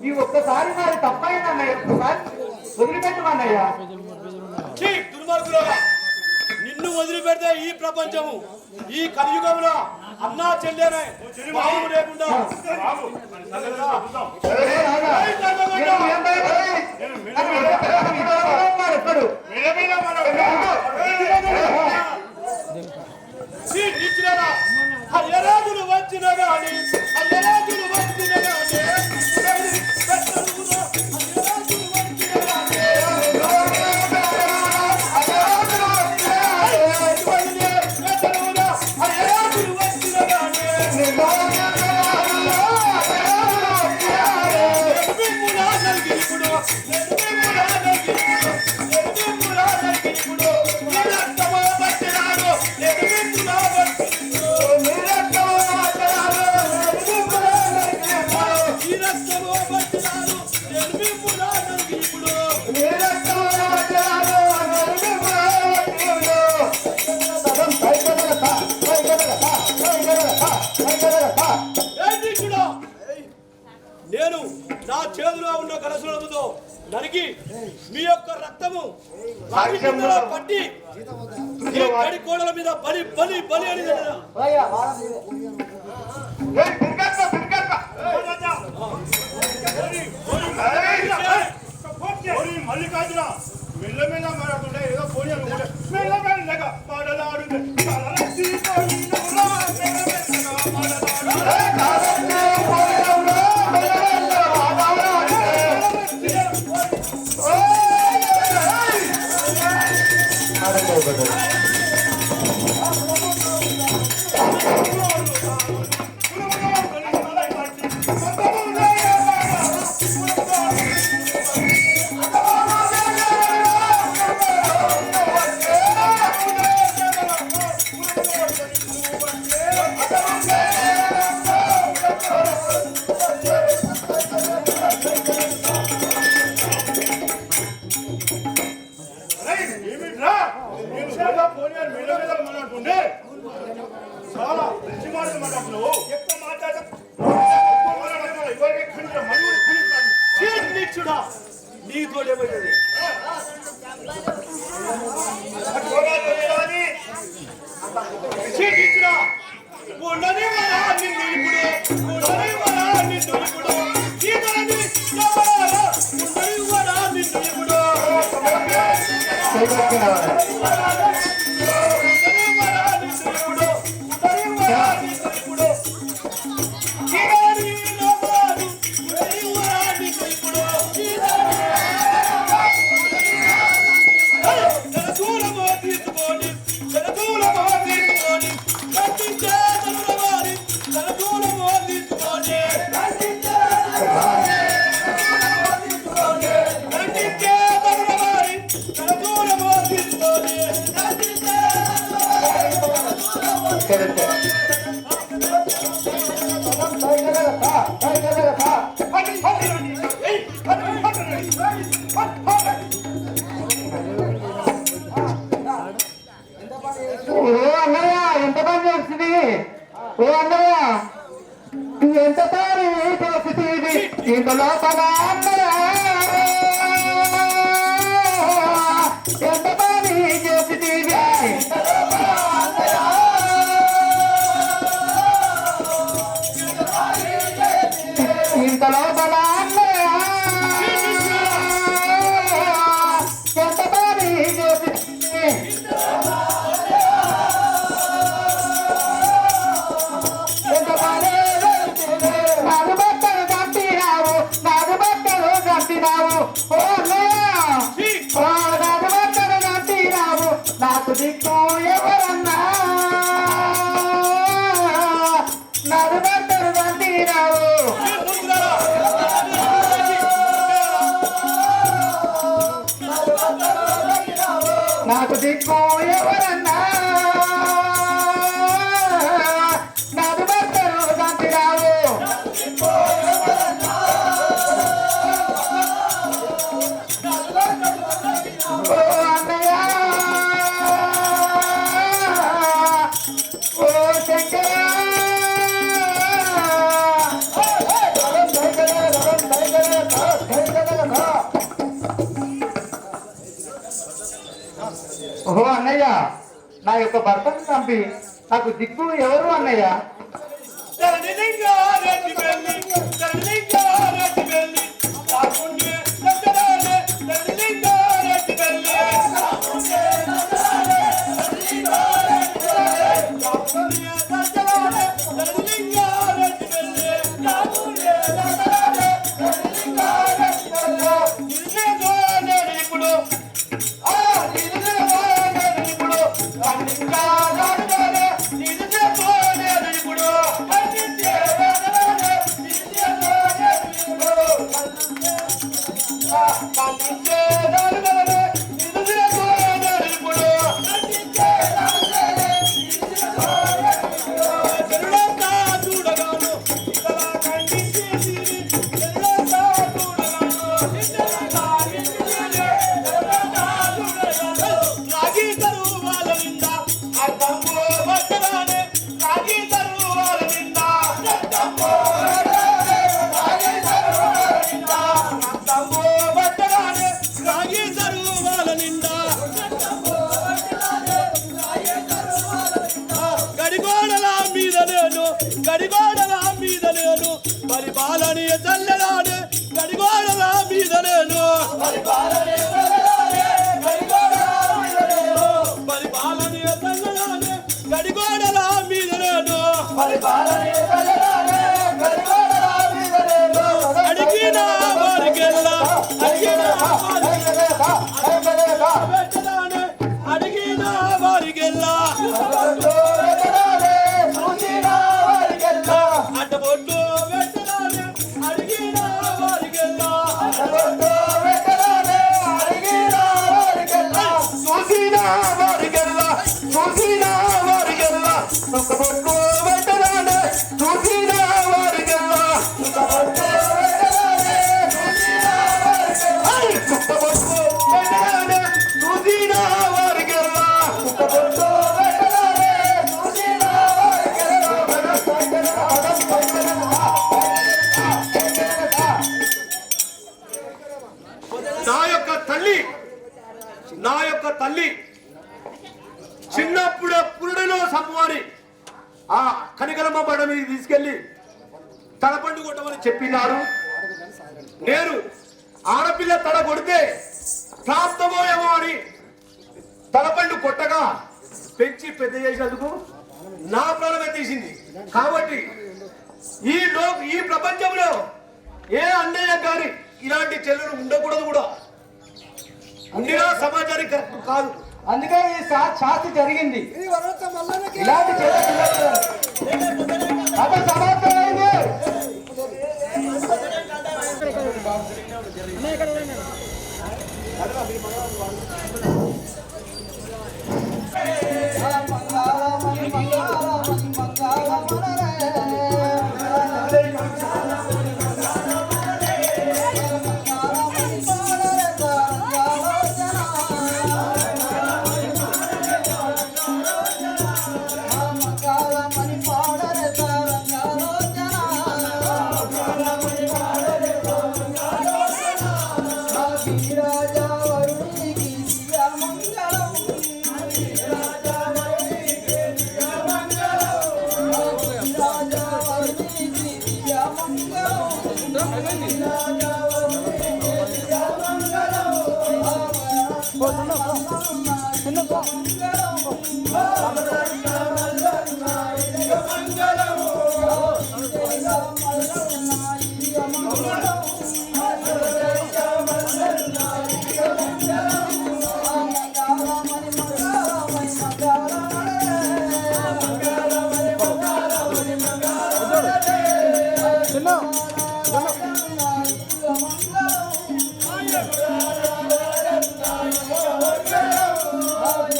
ఈ ఒక్కసారి నాది తప్పైంది అన్నయ్య ఒక్కసారి వదిలిపెట్టమన్నయ్యా నిన్ను వదిలిపెడితే ఈ ప్రపంచము ఈ కలియుగంలో అన్నా చెల్లేనాయకుండా లేకుండా నరిగి మీ యొక్క రక్తము పట్టి గడి కోడల మీద బలి బలి బలి అని మల్లికార్జున మెల్ల మెల్ల ఏదో మెల్లగా 고 Lord. ఓ అన్నయ్య? ఎంత పరిస్థితి ఇది. ఇంత లోపల అన్నయ్య? నాకు దిక్కు ఎవరన్నా ఓ అన్నయ్య నా యొక్క భర్తను చంపి నాకు దిక్కు ఎవరు అన్నయ్య? పరిపాలని చల్లరాని గడిగోడ నా మీద నేను పరిపాలని పరిపాలని చల్లరాని గడిగోడ నా మీద నేను పరిపాలని నేను ఆడపిల్ల తడ కొడితే ప్రాప్తమోయేమో అని తలపండు కొట్టగా పెంచి పెద్ద చేసేందుకు నా ప్రాణమే తీసింది. కాబట్టి ఈ లో ఈ ప్రపంచంలో ఏ అన్నయ్య గారి ఇలాంటి చెల్లెలు ఉండకూడదు కూడా. ఉండినా సమాచారం కాదు. అందుకే ఈ శాస్తి జరిగింది. ఇలాంటి సమాజం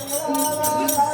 好了好了好了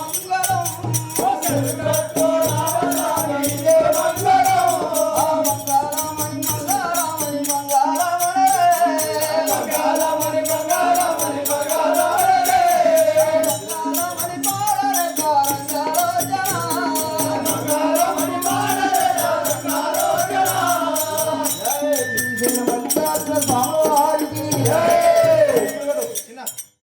மங்களம்